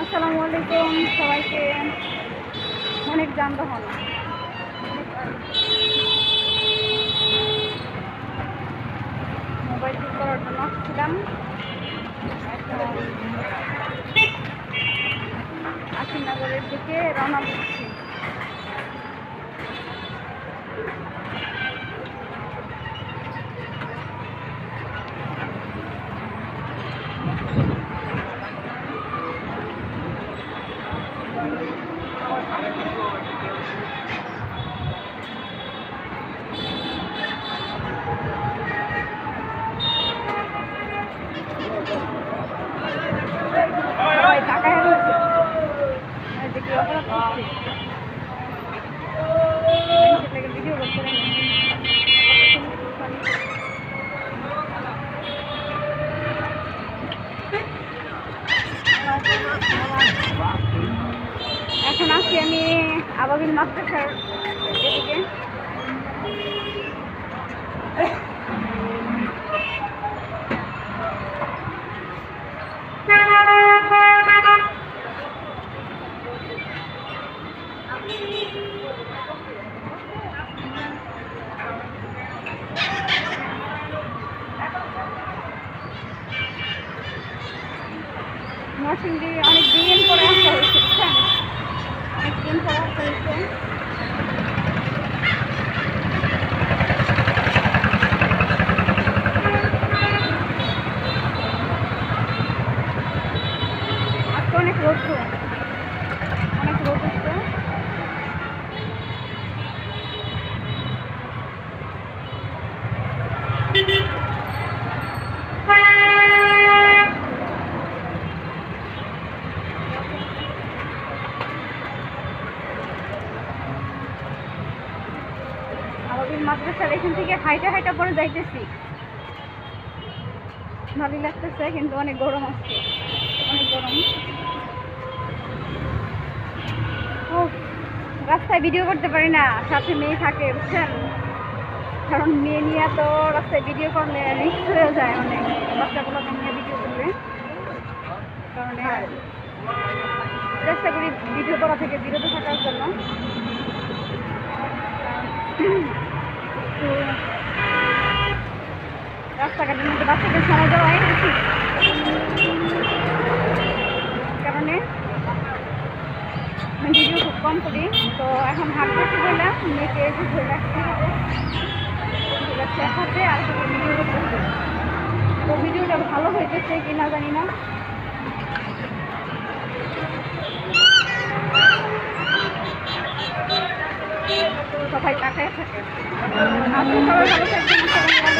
আসসালামু আলাইকুম সবাইকে অনেক যানবাহন। মোবাইল ঠিক করার জন্য আসছিলাম। আসিনগরের দিকে রানা দিচ্ছি। Amém. এখন আছি আমি আবাবিল মাদ্রাসার এদিকে। নরসিংদী অনেক দিন পরে আসা হয়েছে বুঝছেন অনেক দিন পরে আসা হয়েছে আজকে অনেক রোদ অনেক রোদ হচ্ছে আমাদের মাদ্রাসার এখান থেকে হাইটা হাইটা পরে যাইতেছি। ভালোই লাগতেছে, কিন্তু অনেক গরম আসছে অনেক গরম। ও রাস্তায় ভিডিও করতে পারি না। সাথে মেয়ে থাকে, বুঝছেন? কারণ মেয়ে নিয়ে তো রাস্তায় ভিডিও করলে রিস্ক হয়ে যায় অনেক। বাচ্চাগুলোকে নিয়ে ভিডিও করবে কারণে চেষ্টা করি ভিডিও করা থেকে বিরত থাকার জন্য। তো রাস্তাঘাটের মধ্যে সময় দেওয়াই উচিত কারণে খুব কম করি, তো এখন হাঁটতেছি বললাম মেয়েকে একটু ধরে রাখতে হবে। হাতে আর ভিডিও করতেছি তো ভিডিওটা ভালো হইতেছে কি না জানি না। সবাই তাকায় থাকে আপনি সবাই ভালো থাকবেন আসসালামু আলাইকুম সবাইকে